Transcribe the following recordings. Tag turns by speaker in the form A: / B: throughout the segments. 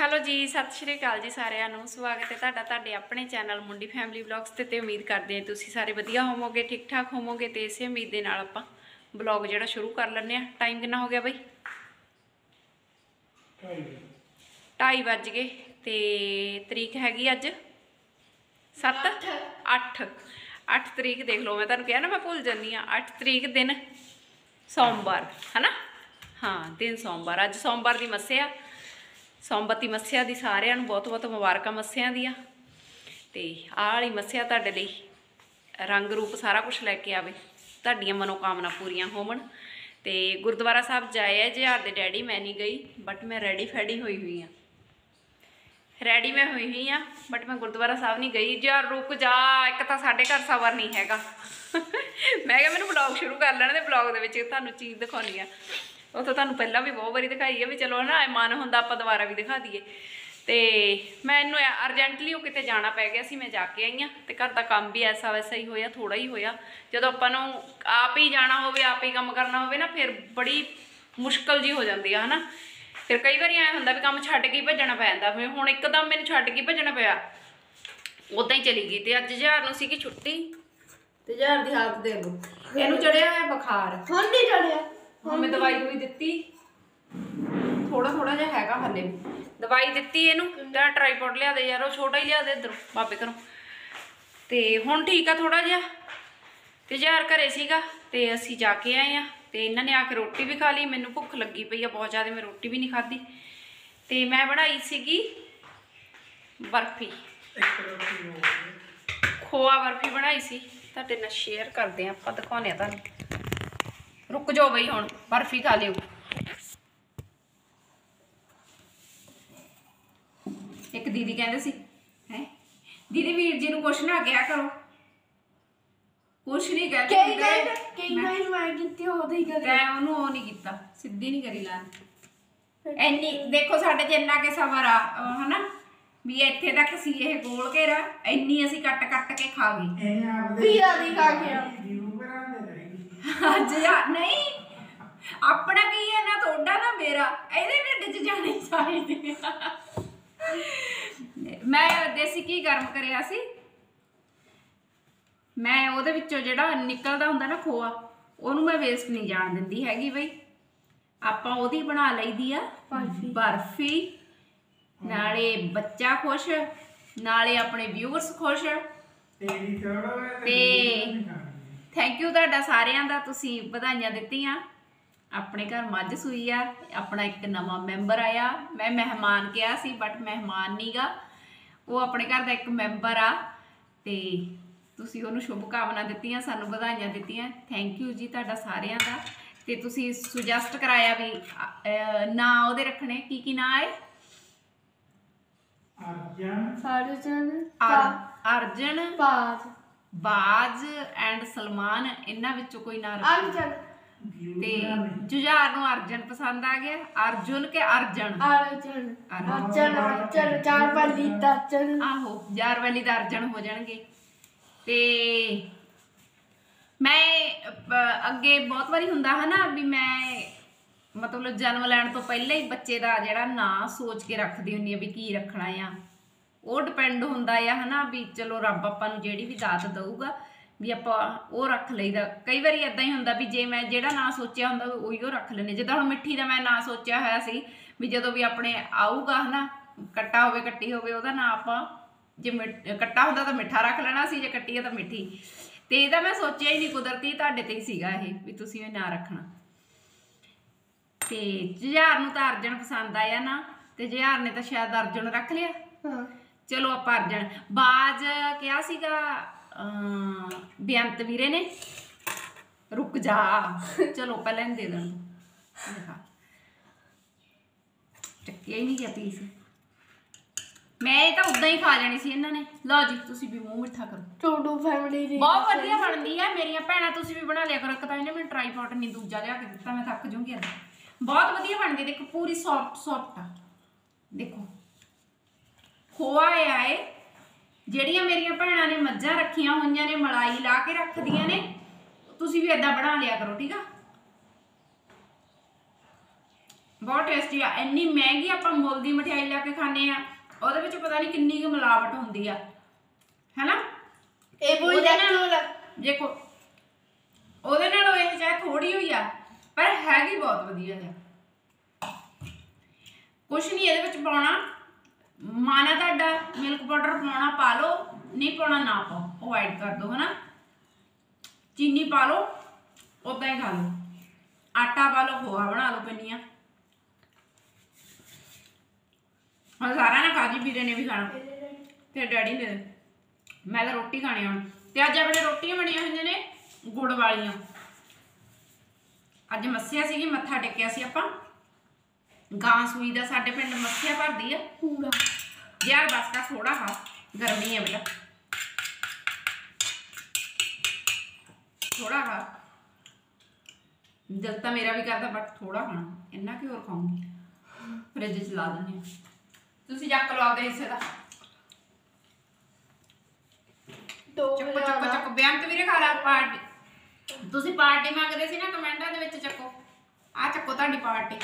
A: Hello ਜੀ ਸਤਿ ਸ਼੍ਰੀ ਅਕਾਲ ਜੀ ਸਾਰਿਆਂ ਨੂੰ। ਸਵਾਗਤ ਹੈ ਤੁਹਾਡਾ ਤੁਹਾਡੇ ਆਪਣੇ ਚੈਨਲ ਮੁੰਡੀ ਫੈਮਿਲੀ ਵਲੌਗਸ ਤੇ ਤੇ ਉਮੀਦ ਕਰਦੇ ਹਾਂ ਤੁਸੀਂ ਸਾਰੇ ਵਧੀਆ ਹੋਵੋਗੇ ਠੀਕ ਠਾਕ ਹੋਵੋਗੇ ਤੇ ਇਸੇ ਉਮੀਦ ਦੇ ਨਾਲ ਆਪਾਂ ਵਲੌਗ ਜਿਹੜਾ ਸ਼ੁਰੂ ਕਰ ਲੈਂਦੇ ਆ ਟਾਈਮ ਕਿੰਨਾ ਹੋ ਗਿਆ ਬਈ? 2:30 ਵੱਜ। ਗਏ ਤੇ ਤਰੀਕ ਹੈਗੀ ਅੱਜ? 7 8 8 ਤਰੀਕ ਦੇਖ ਲਓ ਮੈਂ ਤੁਹਾਨੂੰ ਕਿਹਾ ਨਾ ਮੈਂ ਭੁੱਲ ਜਾਂਦੀ ਆ 8 ਤਰੀਕ ਦਿਨ ਸੋਮਵਾਰ ਹਨਾ? ਹਾਂ ਦਿਨ ਸੋਮਵਾਰ। ਅੱਜ ਸੋਮਵਾਰ ਦੀ ਮੱਸਿਆ ਸੋਮਬਤੀ ਮੱਸਿਆ ਦੀ ਸਾਰਿਆਂ ਨੂੰ ਬਹੁਤ ਬਹੁਤ ਮੁਬਾਰਕਾਂ ਮੱਸਿਆਂ ਦੀਆਂ। ਤੇ ਆਹ ਵਾਲੀ ਮੱਸਿਆ ਤੁਹਾਡੇ ਲਈ ਰੰਗ ਰੂਪ ਸਾਰਾ ਕੁਝ ਲੈ ਕੇ ਆਵੇ, ਤੁਹਾਡੀਆਂ ਮਨੋਕਾਮਨਾ ਪੂਰੀਆਂ ਹੋਵਣ। ਤੇ ਗੁਰਦੁਆਰਾ ਸਾਹਿਬ ਜਾਏ ਜਿਹਾਰ ਦੇ ਡੈਡੀ ਮੈਂ ਨਹੀਂ ਗਈ ਬਟ ਮੈਂ ਰੈਡੀ ਫੈਡੀ ਹੋਈ ਹੋਈ ਆ। ਰੈਡੀ ਮੈਂ ਹੋਈ ਹੋਈ ਆ ਬਟ ਮੈਂ ਗੁਰਦੁਆਰਾ ਸਾਹਿਬ ਨਹੀਂ ਗਈ। ਯਾਰ ਰੁਕ ਜਾ, ਇੱਕ ਤਾਂ ਸਾਡੇ ਘਰ ਸਵਰ ਨਹੀਂ ਹੈਗਾ। ਮੈਂ ਕਿਹਾ ਮੈਨੂੰ ਵਲੌਗ ਸ਼ੁਰੂ ਕਰ ਲੈਣ ਦੇ ਵਲੌਗ ਦੇ ਵਿੱਚ ਤੁਹਾਨੂੰ ਚੀਜ਼ ਦਿਖਾਉਣੀ ਆ। ਉਹ ਤਾਂ ਤੁਹਾਨੂੰ ਪਹਿਲਾਂ ਵੀ ਬਹੁਤ ਵਾਰੀ ਦਿਖਾਈ ਹੈ ਵੀ ਚਲੋ ਨਾ ਮਨ ਹੁੰਦਾ ਆਪਾਂ ਦੁਬਾਰਾ ਵੀ ਦਿਖਾ ਦਈਏ। ਤੇ ਮੈਨੂੰ ਅਰਜੈਂਟਲੀ ਉਹ ਕਿਤੇ ਜਾਣਾ ਪੈ ਗਿਆ ਸੀ, ਮੈਂ ਜਾ ਕੇ ਆਈ ਆ ਤੇ ਘਰ ਦਾ ਕੰਮ ਵੀ ਐਸਾ ਵੈਸਾ ਹੀ ਹੋਇਆ ਥੋੜਾ ਹੀ ਹੋਇਆ। ਜਦੋਂ ਆਪਾਂ ਨੂੰ ਆਪ ਹੀ ਜਾਣਾ ਹੋਵੇ, ਆਪ ਹੀ ਕੰਮ ਕਰਨਾ ਹੋਵੇ ਨਾ, ਫਿਰ ਬੜੀ ਮੁਸ਼ਕਲ ਜੀ ਹੋ ਜਾਂਦੀ ਆ, ਹਨਾ। ਫਿਰ ਕਈ ਵਾਰੀ ਐ ਹੁੰਦਾ ਵੀ ਕੰਮ ਛੱਡ ਕੇ ਭੱਜਣਾ ਪੈ ਜਾਂਦਾ ਫਿਰ ਹੁਣ ਇੱਕਦਮ ਮੈਨੂੰ ਛੱਡ ਕੇ ਭੱਜਣਾ ਪਿਆ। ਉਦਾਂ ਹੀ ਚਲੀ ਗਈ ਤੇ ਅੱਜ ਜਹਾਰ ਨੂੰ ਸੀਗੀ ਛੁੱਟੀ। ਤੇ ਜਹਾਰ ਦੀ ਹਾਲਤ ਦੇ ਲੋ ਇਹਨੂੰ ਚੜਿਆ ਹੋਇਆ ਬੁਖਾਰ।
B: ਹੁਣ ਨਹੀਂ ਚੜਿਆ?
A: ਹੁਣ ਮੈਂ ਦਵਾਈ ਵੀ ਦਿੱਤੀ। ਥੋੜਾ ਥੋੜਾ ਜਿਹਾ ਹੈਗਾ ਹੱਲੇ। ਵੀ ਦਵਾਈ ਦਿੱਤੀ ਇਹਨੂੰ ਤੇ ਟ੍ਰਾਈਪੋਡ ਲਿਆ ਦੇ ਯਾਰ, ਉਹ ਛੋਟਾ ਹੀ ਲਿਆ ਦੇ ਇਧਰੋਂ, ਬਾਬੇ ਘਰੋਂ। ਤੇ ਹੁਣ ਠੀਕ ਆ ਥੋੜਾ ਜਿਹਾ। ਤੇ ਯਾਰ ਘਰੇ ਸੀਗਾ, ਤੇ ਅਸੀਂ ਜਾ ਕੇ ਆਏ ਆ। ਤੇ ਇਹਨਾਂ ਨੇ ਆ ਕੇ ਰੋਟੀ ਵੀ ਖਾ ਲਈ, ਮੈਨੂੰ ਭੁੱਖ ਲੱਗੀ ਪਈ ਆ, ਬਹੁਤ ਜ਼ਿਆਦਾ ਮੈਂ ਰੋਟੀ ਵੀ ਨਹੀਂ ਖਾਧੀ। ਤੇ ਮੈਂ ਬਣਾਈ ਸੀਗੀ ਬਰਫੀ। ਖੋਆ ਬਰਫੀ ਬਣਾਈ ਸੀ। ਤੁਹਾਡੇ ਨਾਲ ਸ਼ੇਅਰ ਕਰਦੇ ਆ, ਆਪਾਂ ਦਿਖਾਉਂਦੇ ਆ ਤੁਹਾਨੂੰ। ਰੁਕ ਜਾਓ ਬਈ ਹੁਣ ਬਰਫੀ ਖਾ ਲਿਓ। ਇੱਕ ਦੀਦੀ ਕਹਿੰਦੇ ਸੀ ਹੈ? ਦੀਦੀ ਵੀਰ ਜੀ ਨੂੰ ਕੁਛ ਨਾ ਕਿਹਾ ਕਰੋ। ਕੁਛ ਨਹੀਂ ਕਹਿ
B: ਕਈ ਕਈ ਕਈ ਵਾਰ ਮੈਂ ਕਿਤੇ ਉਹਦੇ ਹੀ ਕਰ
A: ਤੈਂ ਉਹਨੂੰ ਉਹ ਨਹੀਂ ਕੀਤਾ ਸਿੱਧੀ ਨਹੀਂ ਕਰੀ ਲਾਂ ਐਨੀ ਦੇਖੋ ਸਾਡੇ ਚ ਇੰਨਾ ਕੇ ਸਬਰ ਆ ਹਨਾ? ਵੀ ਇੱਥੇ ਤੱਕ ਸੀ ਇਹ ਗੋਲ ਘੇਰਾ ਇੰਨੀ ਅਸੀਂ ਕੱਟ ਕੱਟ ਕੇ ਖਾ ਗਏ।
B: ਪੀਆ ਦੀ ਖਾ ਕੇ ਆ।
A: ਅੱਜ ਯਾਰ ਨਹੀਂ। ਆਪਣਾ ਕੀ ਹੈ ਨਾ ਤੁਹਾਡਾ ਨਾ ਮੇਰਾ। ਇਹਦੇ ਢਿੱਡ 'ਚ ਜਾਣੀ ਚਾਹੀਦੀ ਆ। ਮੈਂ ਦੇਸੀ ਕੀ ਗਰਮ ਕਰਿਆ ਸੀ। ਮੈਂ ਉਹਦੇ ਵਿੱਚੋਂ ਜਿਹੜਾ ਨਿਕਲਦਾ ਹੁੰਦਾ ਨਾ ਖੋਆ ਉਹਨੂੰ ਮੈਂ ਵੇਸਟ ਨਹੀਂ ਜਾਣ ਦਿੰਦੀ ਹੈਗੀ ਬਈ। ਆਪਾਂ ਉਹਦੀ ਬਣਾ ਲਈਦੀ ਆ।
B: ਬਰਫੀ।
A: ਬਰਫੀ। ਨਾਲੇ ਬੱਚਾ ਖੁਸ਼ ਨਾਲੇ ਆਪਣੇ ਵਿਊਅਰਸ ਖੁਸ਼। ਤੇ ਥੈਂਕ ਯੂ ਤੁਹਾਡਾ ਸਾਰਿਆਂ ਦਾ ਤੁਸੀਂ ਵਧਾਈਆਂ ਦਿੱਤੀਆਂ। ਆਪਣੇ ਘਰ ਮੱਝ ਸੂਈ ਆ ਆਪਣਾ ਇੱਕ ਨਵਾਂ ਮੈਂਬਰ ਆਇਆ। ਮੈਂ ਮਹਿਮਾਨ ਕਿਹਾ ਸੀ ਬਟ ਮਹਿਮਾਨ ਨਹੀਂਗਾ ਉਹ ਆਪਣੇ ਘਰ ਦਾ ਇੱਕ ਮੈਂਬਰ ਆ ਤੇ ਤੁਸੀਂ ਉਹਨੂੰ ਸ਼ੁਭ ਕਾਮਨਾ ਦਿੱਤੀਆਂ ਸਾਨੂੰ ਵਧਾਈਆਂ ਦਿੱਤੀਆਂ। ਥੈਂਕ ਯੂ ਜੀ ਤੁਹਾਡਾ ਸਾਰਿਆਂ ਦਾ। ਤੇ ਤੁਸੀਂ ਸੁਜੈਸਟ ਕਰਾਇਆ ਵੀ ਨਾਂ ਉਹਦੇ ਰੱਖਣੇ। ਕੀ ਕੀ ਨਾਂ ਹੈ?
B: ਸਾਰੇ ਜਣ
A: ਅਰ- ਅਰਜਨ।
B: ਬਾਦ
A: ਬਾਜ ਐਂਡ ਸਲਮਾਨ ਇਹਨਾਂ ਵਿੱਚੋਂ ਕੋਈ ਨਾਂ ਰੱਖੋ।
B: ਚੱਲ
A: ਤੇ ਜੁਝਾਰ ਨੂੰ ਅਰਜਨ ਪਸੰਦ ਆ ਗਿਆ। ਅਰਜੁਨ ਕੇ ਅਰਜਨ
B: ਅਰਜਨ। ਅਰਜਨ ਅਰਜਨ ਚਾਰ ਪਾਲੀ ਦਰਜਨ
A: ਆਹੋ ਯਾਰ ਵਾਲੀ ਦਾ ਅਰਜਨ ਹੋ ਜਾਣਗੇ। ਤੇ ਮੈਂ ਅੱਗੇ ਬਹੁਤ ਵਾਰੀ ਹੁੰਦਾ ਹਨਾ ਵੀ ਮੈਂ ਮਤਲਬ ਜਨਮ ਲੈਣ ਤੋਂ ਪਹਿਲਾਂ ਹੀ ਬੱਚੇ ਦਾ ਜਿਹੜਾ ਨਾਂ ਸੋਚ ਕੇ ਰੱਖਦੀ ਹੁੰਦੀ ਆ ਵੀ ਕੀ ਰੱਖਣਾ ਆ। ਉਹ ਡਿਪੈਂਡ ਹੁੰਦਾ ਆ, ਹਨਾ, ਵੀ ਚਲੋ ਰੱਬ ਆਪਾਂ ਨੂੰ ਜਿਹੜੀ ਵੀ ਦਾਤ ਦਊਗਾ, ਵੀ ਆਪਾਂ ਉਹ ਰੱਖ ਲਈਦਾ। ਕਈ ਵਾਰੀ ਇਦਾਂ ਹੀ ਹੁੰਦਾ ਵੀ ਜੇ ਮੈਂ ਜਿਹੜਾ ਨਾਂ ਸੋਚਿਆ ਹੁੰਦਾ, ਉਹੀ ਉਹ ਰੱਖ ਲੈਣੇ ਜਿੱਦਾਂ ਹੁਣ ਮਿੱਠੀ ਦਾ ਮੈਂ ਨਾਂ ਸੋਚਿਆ ਹੋਇਆ ਸੀ, ਵੀ ਜਦੋਂ ਵੀ ਆਪਣੇ ਆਊਗਾ, ਹਨਾ, ਕੱਟਾ ਹੋਵੇ, ਕੱਟੀ ਹੋਵੇ, ਉਹਦਾ ਨਾਂ ਆਪਾਂ ਜੇ ਮਿੱਠ- ਕੱਟਾ ਹੁੰਦਾ ਤਾਂ ਮਿੱਠਾ ਰੱਖ ਲੈਣਾ ਸੀ, ਜੇ ਕੱਟੀ ਹੈ ਤਾਂ ਮਿੱਠੀ। ਤੇ ਇਹਦਾ ਮੈਂ ਸੋਚਿਆ ਹੀ ਨਹੀਂ, ਕੁਦਰਤੀ ਤੁਹਾਡੇ ਤੇ ਹੀ ਸੀਗਾ ਇਹ, ਵੀ ਤੁਸੀਂ ਇਹ ਨਾਂ ਰੱਖਣਾ। ਤੇ ਜੁਝਾਰ ਨੂੰ ਤਾਂ ਅਰਜਨ ਪਸੰਦ ਆਇਆ ਨਾ, ਤੇ ਜੁਝਾਰ ਨੇ ਤਾਂ ਸ਼ਾਇਦ ਅਰਜਨ ਰੱਖ ਲਿਆ।
B: ਹਾਂ।
A: ਚਲੋ ਆਪਾਂ ਅਰਜਨ ਬਾਜ ਕਿਹਾ ਸੀਗਾ ਬੇਅੰਤ ਵੀਰੇ ਨੇ। ਰੁਕ ਜਾ। ਚਲੋ ਪਹਿਲਾਂ ਇਹਨੂੰ ਦੇ ਦੇਣ ਦਿਖਾ ਚੱਕਿਆ ਹੀ ਨਹੀਂ ਗਿਆ ਪੀਸ ਮੈਂ ਇਹ ਤਾਂ ਉਦਾਂ ਹੀ ਖਾ ਜਾਣੀ ਸੀ ਇਹਨਾਂ ਨੇ। ਲਓ ਜੀ ਤੁਸੀਂ ਵੀ ਮੂੰਹ ਮਿੱਠਾ ਕਰੋ।
B: ਟੋਟੋ ਫੈਮਿਲੀ ਦੀ
A: ਬਹੁਤ ਵਧੀਆ ਬਣਦੀ ਹੈ ਮੇਰੀਆਂ ਭੈਣਾਂ ਤੁਸੀਂ ਵੀ ਬਣਾ ਲਿਆ ਕਰੋ। ਇੱਕ ਤਾਂ ਇਹਨੇ ਮੈਨੂੰ ਟ੍ਰਾਈਪੋਡ ਨਹੀਂ ਦੂਜਾ ਲਿਆ ਕੇ ਦਿੱਤਾ ਮੈਂ ਥੱਕ ਜੂੰਗੀ ਅੱਜ। ਬਹੁਤ ਵਧੀਆ ਬਣਦੀ ਦੇਖੋ ਪੂਰੀ ਸੌਫਟ ਸੌਫਟ ਆ। ਦੇਖੋ। ਖੋਆ ਆ ਇਹ। ਜਿਹੜੀਆਂ ਮੇਰੀਆਂ ਭੈਣਾਂ ਨੇ ਮੱਝਾਂ ਰੱਖੀਆਂ ਹੋਈਆਂ ਨੇ ਮਲਾਈ ਲਾ ਕੇ ਰੱਖਦੀਆਂ ਨੇ ਤੁਸੀਂ ਵੀ ਏਦਾਂ ਬਣਾ ਲਿਆ ਕਰੋ ਠੀਕ ਆ? ਬਹੁਤ ਟੇਸਟੀ ਆ। ਇੰਨੀ ਮਹਿੰਗੀ ਆਪਾਂ ਮੁੱਲ ਦੀ ਮਠਿਆਈ ਲੈ ਕੇ ਖਾਂਦੇ ਆ ਉਹਦੇ ਵਿੱਚ ਪਤਾ ਨਹੀਂ ਕਿੰਨੀ ਕੁ ਮਿਲਾਵਟ ਹੁੰਦੀ ਆ। ਹੈਨਾ?
B: ਇਹ
A: ਨਾਲ-
B: ਜਾ।
A: ਦੇਖੋ ਉਹਦੇ ਨਾਲੋਂ ਇਹ ਚਾਹੇ ਥੋੜੀ ਹੋਈ ਆ ਪਰ ਹੈਗੀ ਬਹੁਤ ਵਧੀਆ ਹੈ ਕੁਛ ਨਹੀਂ ਇਹਦੇ ਵਿੱਚ ਪਾਉਣਾ। ਮਾਨਾ ਤੁਹਾਡਾ ਮਿਲਕ ਪਾਊਡਰ ਪਾਉਣਾ ਪਾ ਲਓ, ਨਹੀਂ ਪਾਉਣਾ ਨਾ ਪਾਓ ਉਹ ਐਡ ਕਰ ਦਿਓ ਹਨਾ? ਚੀਨੀ ਪਾ ਲਓ ਉਦਾਂ ਹੀ ਖਾ ਲਓ। ਆਟਾ ਪਾ ਲਓ, ਖੋਆ ਬਣਾ ਲਓ ਪਿੰਨੀਆਂ। ਹੁਣ ਸਾਰਾ ਨਾ ਕਾਜੀ ਵੀਰੇ ਨੇ ਵੀ ਖਾਣਾ। ਤੇ ਡੈਡੀ ਨੇ। ਮੈਂ ਤਾਂ ਰੋਟੀ ਖਾਣੀ ਹੁਣ। ਤੇ ਅੱਜ ਆਪਣੇ ਰੋਟੀਆਂ ਬਣੀਆਂ ਹੋਈਆਂ ਨੇ ਗੁੜ ਵਾਲੀਆਂ। ਅੱਜ ਮੱਸਿਆ ਸੀਗੀ, ਮੱਥਾ ਟੇਕਿਆ ਸੀ ਆਪਾਂ। ਗਾਂ ਸੂਈ ਦਾ ਸਾਡੇ ਪਿੰਡ ਮੱਸਿਆ ਭਰਦੀ ਆ।
B: ਪੂਰਾ।
A: ਯਾਰ ਬਸ ਕਾ ਥੋੜਾ ਖਾ ਗਰਮੀ ਹੈ ਬੇਟਾ। ਥੋੜਾ ਖਾ। ਦਿਲ ਤਾਂ ਮੇਰਾ ਵੀ ਕਰਦਾ ਬਟ ਥੋੜਾ ਖਾਣਾ। ਇੰਨਾ ਕਿ ਹੋਰ ਖਾਉਂਗੀ ਫ੍ਰਿਜ 'ਚ ਲਾ ਦਿੰਦੇ ਆ ਤੁਸੀਂ ਚੱਕ ਲਓ ਆਪਦੇ ਹਿੱਸੇ ਦਾ।
B: ਦੋ
A: ਚੱਕੋ ਚੱਕੋ ਚੱਕੋ। ਬਿਆਨ ਤੇ ਵੀਰੇ ਖਾ ਲਾ ਪਾਰਟੀ। ਤੁਸੀਂ ਪਾਰਟੀ ਮੰਗਦੇ ਸੀ ਨਾ ਕਮੈਂਟਾਂ ਦੇ ਵਿੱਚ ਚੱਕੋ। ਆ ਚੱਕੋ ਤੁਹਾਡੀ ਪਾਰਟੀ।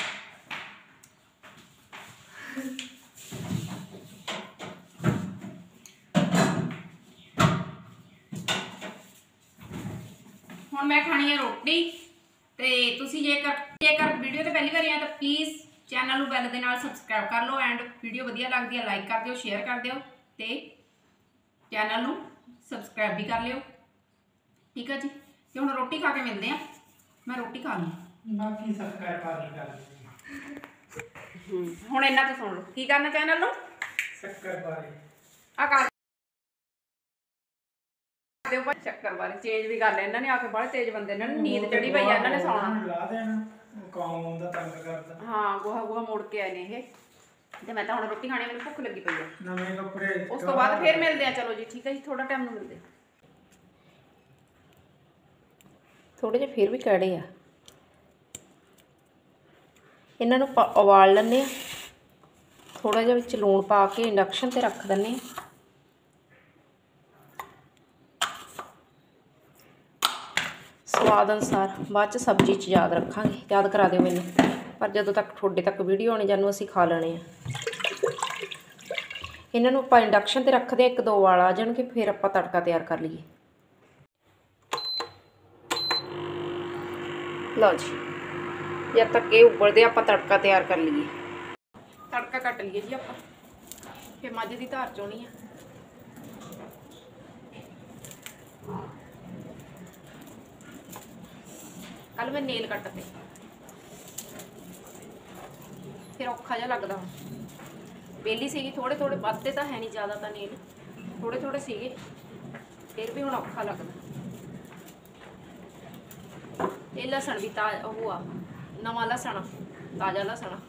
A: ਖਾਣੀ ਹੈ ਰੋਟੀ। ਤੇ ਤੁਸੀਂ ਜੇਕਰ ਜੇਕਰ ਵੀਡੀਓ ਤੇ ਪਹਿਲੀ ਵਾਰੀ ਆ ਤਾਂ ਪਲੀਜ਼ ਚੈਨਲ ਨੂੰ ਬੈਲ ਦੇ ਨਾਲ ਸਬਸਕ੍ਰਾਈਬ ਕਰ ਲਓ ਐਂਡ ਵੀਡੀਓ ਵਧੀਆ ਲੱਗਦੀ ਹੈ ਲਾਈਕ ਕਰ ਦਿਓ ਸ਼ੇਅਰ ਕਰ ਦਿਓ ਤੇ ਚੈਨਲ ਨੂੰ ਸਬਸਕ੍ਰਾਈਬ ਵੀ ਕਰ ਲਿਓ। ਠੀਕ ਹੈ ਜੀ? ਤੇ ਹੁਣ ਰੋਟੀ ਖਾ ਕੇ ਮਿਲਦੇ ਆ। ਮੈਂ ਰੋਟੀ ਖਾ ਲਈ
C: ਬਾਕੀ ਸਬਸਕ੍ਰਾਈਬ ਕਰ ਲਈ ਕਰ
A: ਹੁਣ ਇਹਨਾਂ ਤੋਂ ਸੁਣ ਲਓ। ਕੀ ਕਰਨਾ ਚੈਨਲ ਨੂੰ?
C: ਸ਼ੱਕਰ ਬਾਰੇ
A: ਆ ਕਰ ਦਿਓ ਭਾਈ ਚੱਕਰ ਬਾਰੇ ਚੇਂਜ ਵੀ ਕਰ ਲਿਆ ਇਹਨਾਂ ਨੇ ਆ ਕੇ ਬੜੇ ਤੇਜ਼ ਬੰਦੇ ਨੇ ਨੀਂਦ ਚੜੀ ਪਈ ਆ ਇਹਨਾਂ ਨੇ ਸੌਣਾ।
C: ਲਾ ਦੇਣਾ ਉਹ ਕੌਮ ਦਾ ਤੰਗ ਕਰਦਾ।
A: ਹਾਂ ਗੋਹਾ ਗੋਹਾ ਮੋੜ ਕੇ ਆਏ ਨੇ ਇਹ। ਤੇ ਮੈਂ ਤਾਂ ਹੁਣ ਰੋਟੀ ਖਾਣੀ ਮੈਨੂੰ ਭੁੱਖ ਲੱਗੀ ਪਈ ਆ।
C: ਨਵੇਂ ਕੱਪੜੇ
A: ਉਸ ਤੋਂ ਬਾਅਦ ਫੇਰ ਮਿਲਦੇ ਆ ਚਲੋ ਜੀ ਠੀਕ ਹੈ ਜੀ ਥੋੜਾ ਟਾਈਮ ਨੂੰ ਮਿਲਦੇ। ਆ। ਥੋੜੇ ਜਿਹੇ ਫੇਰ ਵੀ ਕੜੇ ਆ। ਇਹਨਾਂ ਨੂੰ ਉਬਾਲ ਲੈਂਦੇ ਆ। ਥੋੜਾ ਜਿਹਾ ਵਿੱਚ ਲੂਣ ਪਾ ਕੇ ਇੰਡਕਸ਼ਨ ਤੇ ਰੱਖ ਦਿੰਦੇ ਆ। ਸਵਾਦ ਅਨੁਸਾਰ ਬਾਅਦ ਚ ਸਬਜ਼ੀ ਚ ਯਾਦ ਰੱਖਾਂਗੇ। ਯਾਦ ਕਰਾ ਦਿਓ ਮੈਨੂੰ। ਪਰ ਜਦੋਂ ਤੱਕ ਤੁਹਾਡੇ ਤੱਕ ਵੀਡੀਓ ਆਉਣੀ ਜਾਨੂੰ ਅਸੀਂ ਖਾ ਲੈਣੇ ਆ। ਇਹਨਾਂ ਨੂੰ ਆਪਾਂ ਇੰਡਕਸ਼ਨ ਤੇ ਰੱਖਦੇ ਆ ਇੱਕ ਦੋ ਵਾਲ ਆ ਜਾਣਗੇ, ਫਿਰ ਆਪਾਂ ਤੜਕਾ ਤਿਆਰ ਕਰ ਲਈਏ। ਲਓ ਜੀ। ਜਦ ਤੱਕ ਇਹ ਉੱਬਲਦੇ ਆਪਾਂ ਤੜਕਾ ਤਿਆਰ ਕਰ ਲਈਏ। ਤੜਕਾ ਕੱਟ ਲਈਏ ਜੀ ਆਪਾਂ। ਫਿਰ ਮੱਝ ਦੀ ਧਾਰ ਚੋਣੀ ਆ। ਕੱਲ ਮੈਂ ਨੇਲ ਕੱਟਦੇ ਫਿਰ ਔਖਾ ਜਿਹਾ ਲੱਗਦਾ ਹੁਣ। ਬੇਲੀ ਸੀਗੀ ਥੋੜੇ ਥੋੜੇ ਵੱਧਦੇ ਤਾਂ ਹੈ ਨਹੀਂ ਜ਼ਿਆਦਾ ਤਾਂ ਨੇਲ। ਥੋੜੇ ਥੋੜੇ ਸੀਗੇ। ਫਿਰ ਵੀ ਹੁਣ ਔਖਾ ਲੱਗਦਾ। ਇਹ ਲਸਣ ਵੀ ਤਾ ਉਹ ਆ ਨਵਾਂ ਲਸਣ ਆ, ਤਾਜ਼ਾ ਲਸਣ। ਆ।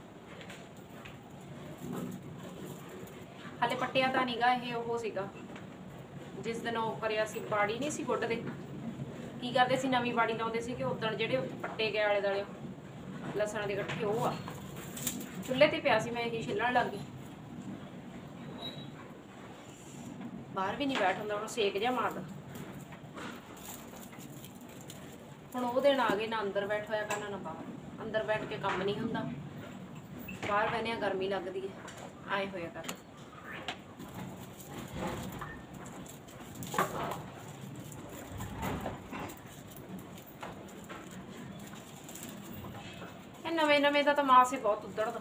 A: ਹਾਲੇ ਪੱਟਿਆ ਤਾਂ ਨੀਗਾ ਇਹ ਉਹ ਸੀਗਾ। ਜਿਸ ਦਿਨ ਉਹ ਕਰਿਆ ਸੀ ਬਾੜੀ ਨਹੀਂ ਸੀ ਗੁੱਡ ਦੇ ਕੀ ਕਰਦੇ ਸੀ, ਨਵੀਂ ਬਾੜੀ ਲਾਉਂਦੇ ਸੀ ਕਿ ਉਦੋਂ ਜਿਹੜੇ ਪੱਟੇ ਗਏ ਆਲੇ ਦਾਲੇ ਲਸਣ ਦੇ ਇਕੱਠੇ, ਉਹ ਆ। ਚੁੱਲ੍ਹੇ ਤੇ ਪਿਆ ਸੀ, ਮੈਂ ਇਹੀ ਛਿੱਲਣ ਲੱਗ ਗਈ। ਬਾਹਰ ਵੀ ਨਹੀਂ ਬੈਠ ਹੁੰਦਾ, ਉਹਨੂੰ ਸੇਕ ਜਿਹਾ ਮਾਰਦਾ। ਹੁਣ ਉਹ ਦਿਨ ਆ ਗਏ, ਨਾ ਅੰਦਰ ਬੈਠ ਹੋਇਆ ਕਰਨਾ, ਨਾ ਬਾਹਰ। ਅੰਦਰ ਬੈਠ ਕੇ ਕੰਮ ਨਹੀਂ ਹੁੰਦਾ। ਬਾਹਰ ਬਹਿਨੇ ਆ ਗਰਮੀ ਲੱਗਦੀ ਹੈ ਆਏ ਹੋਇਆ ਕਰ ਨਵੇਂ ਨਵੇਂ ਦਾ ਤਾਂ ਮਾਸ ਹੀ ਬਹੁਤ ਉੱਧੜਦਾ।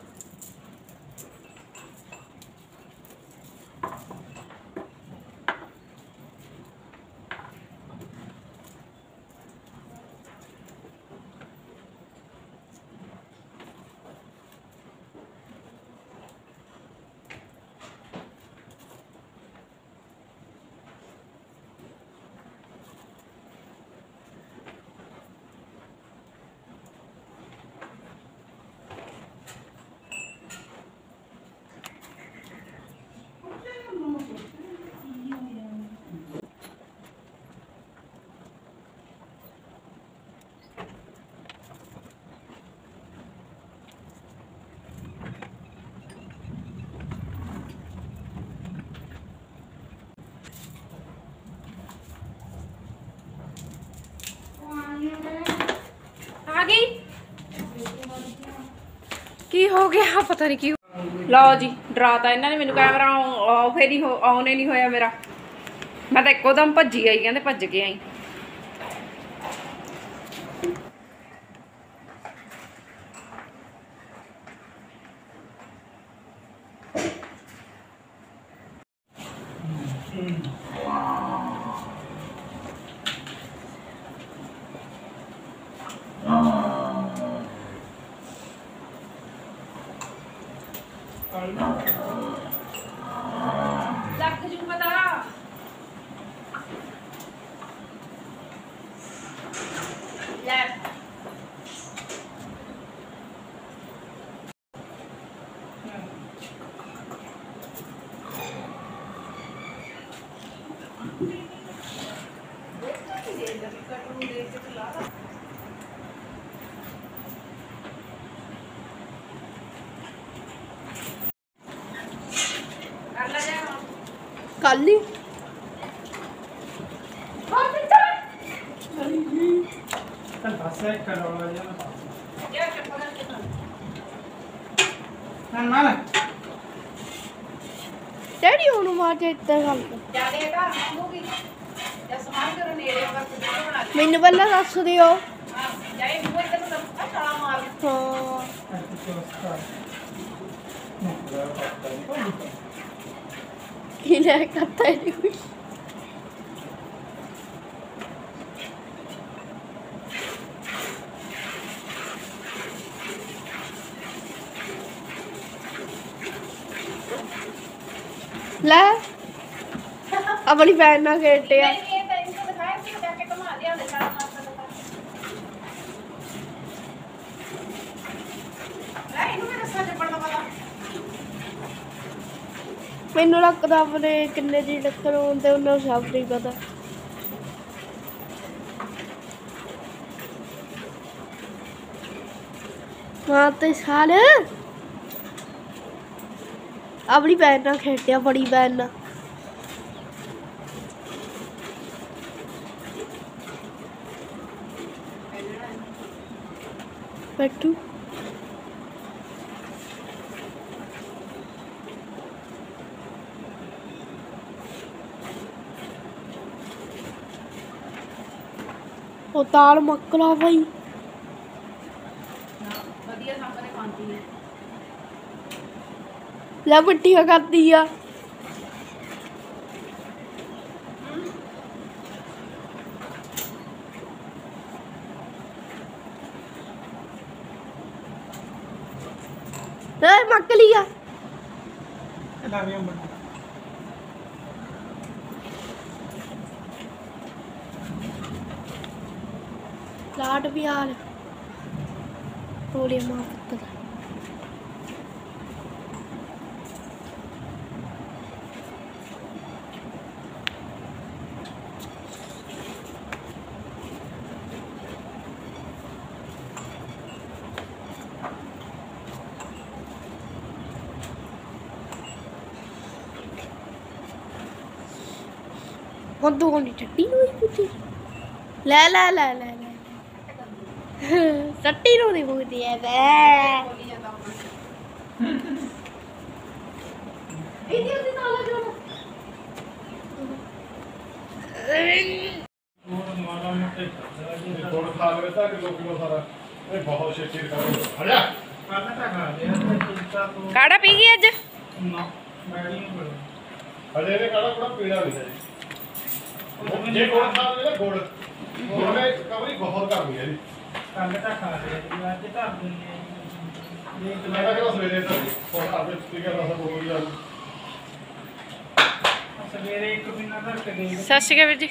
A: ਕੀ ਹੋ ਗਿਆ? ਪਤਾ ਨਹੀਂ ਕੀ ਲਓ ਜੀ ਡਰਾਤਾ ਇਹਨਾਂ ਨੇ ਮੈਨੂੰ ਕੈਮਰਾ ਆਫ ਹੀ ਨਹੀਂ ਹੋ ਆਨ ਹੀ ਨਹੀਂ ਹੋਇਆ ਮੇਰਾ। ਮੈਂ ਤਾਂ ਇੱਕੋ ਦਮ ਭੱਜੀ ਆਈ, ਕਹਿੰਦੇ ਭੱਜ ਕੇ ਆਈ। ਲੱਗ
B: ਕੱਲ ਹੀ
C: ਤਾਂ ਬਸ ਇੱਕ ਕਰੋੜਾ ਜਿਹਾ ਨਾ ਨਾ ਨਾ।
B: ਡੈਡੀ ਉਹਨੂੰ ਮਾਰ ਕੇ ਇੱਦਾਂ ਗੱਲ ਮੈਨੂੰ ਪਹਿਲਾਂ ਦੱਸ ਦਿਓ।
A: ਹਾਂ Kila kata dulu. La. Apa ni fan nak kerja?
B: ਮੈਨੂੰ ਰੱਖਦਾ ਆਪਣੇ ਕਿੰਨੇ ਜੀ ਟੱਕਰ ਤੇ ਉਹਨਾਂ ਨੂੰ ਸਭ ਨਹੀਂ ਪਤਾ। ਹਾਂ, ਤੇ ਸਾਲ। ਆਪਣੀ ਭੈਣ ਨਾਲ ਖੇਡਿਆ, ਬੜੀ ਭੈਣ ਨਾਲ। ਬੈਠੂ। ਉਹ ਤਾਲ ਮੱਕਲਾ ਭਾਈ
A: ਵਧੀਆ ਸਾਹਮਣੇ ਖਾਂਦੀ ਹੈ।
B: ਲੈ ਮਿੱਠੀਆਂ ਕਰਦੀ ਆ। ਏ ਮੱਕਲੀ ਆ।
C: ਇਹਦਾ ਵੀ ਅੰਬਰ
B: ලාට විහාර පෝලිය මාපත්තද මොද්ද කොණ්ඩිට ටී ලෑ ලෑ ලෑ ලෑ ਪੁੱਤੀ ਲੈ ਲੈ ਲੈ ਲੈ ਲੈ ਟੱਟੀ ਨੂੰ ਨਹੀਂ ਪੁੱਤੀ ਐ ਬੈ
A: ਬੋਲੀ ਜਾਂਦਾ ਹੁਣ
B: ਇਹਦੀ ਉਹਦੀ ਨਾਲ ਜੋੜ
C: ਹੋਰ ਮਾੜਾ ਮੋਟੇ
D: ਗੁੜ ਖਾ ਲਵੇ ਤਾਂ ਕਿ ਲੋਕੀ ਸਾਰਾ ਇਹ ਬਹੁਤ ਛੇਤੀ ਰਿਕਵਰ ਹੜਿਆ
C: ਕਰਨਾ ਤਾਂ ਖਾ ਲਿਆ ਤੇ ਚਿੰਤਾ ਤੋਂ
A: ਕਾੜਾ ਪੀ ਗਈ ਅੱਜ
C: ਨਾ ਮੈਡੀ ਨੂੰ ਬੋਲ
D: ਹਜੇ ਇਹਨੇ ਕਾੜਾ ਕੋੜਾ ਪੀੜਾ ਨਹੀਂ ਹੈ ਜੇ ਗੁੜ ਖਾ ਲਵੇ ਨਾ ਗੁੜ ਗੁੜ ਨੇ ਕਵਰੀ ਬਹੁਤ ਕਰਨੀ ਹੈ ਜੀ
C: ਕੱਲ ਤਾਂ ਖਾ ਲਿਆ ਜੀ, ਅੱਜ ਧਰ ਦਿੰਦੇ ਆ ਦੇਖ
D: ਮੈਂ ਤਾਂ
C: ਲੈ।
D: ਕਿਹਾ ਸਵੇਰੇ ਤਾਂ ਹੋਰ ਆਪੇ ਠੀਕ ਹੈ ਰਸਾ ਬਹੁਤ ਵਧੀਆ
C: ਸਵੇਰੇ ਇੱਕ ਮਹੀਨਾ ਧਰ ਕੇ ਦੇ।
A: ਸਤਿ ਸ਼੍ਰੀ ਅਕਾਲ ਵੀਰ ਜੀ।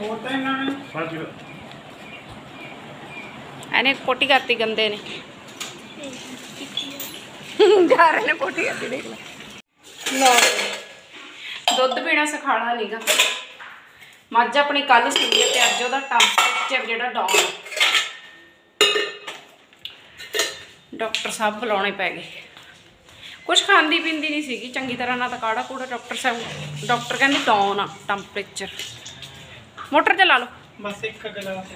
C: ਹੋਰ ਤਾਂ ਇਹਨਾਂ ਨੇ?
D: ਹਾਂਜੀ।
A: ਇਹਨੇ ਪੋਟੀ ਕਰਤੀ ਗੰਦੇ ਨੇ। ਜਾ ਰਹੇ ਨੇ ਪੋਟੀ ਕਰਤੀ ਦੇਖ ਲੈ। ਲਓ। ਦੁੱਧ ਪੀਣਾ ਸਿਖਾਣਾ ਨਹੀਂਗਾ ਮੱਝ ਆਪਣੀ ਕੱਲ ਸੂਈ ਤੇ ਅੱਜ ਉਹਦਾ ਟੈਂਪਰੇਚਰ ਜਿਹੜਾ ਡਾਊਨ ਹੈ ਡਾਕਟਰ ਸਾਹਿਬ ਬੁਲਾਉਣੇ ਪੈ ਗਏ। ਕੁਝ ਖਾਂਦੀ ਪੀਂਦੀ ਨਹੀਂ ਸੀਗੀ, ਚੰਗੀ ਤਰ੍ਹਾਂ ਨਾ ਤਾਂ ਕਾੜਾ ਕੂੜਾ ਡਾਕਟਰ ਸਾਹਿਬ, ਡਾਕਟਰ ਕਹਿੰਦੇ ਡਾਊਨ ਆ ਟੈਂਪਰੇਚਰ ਮੋਟਰ ਚਲਾ ਲਓ।
C: ਬਸ ਇੱਕ ਗਲਾਸ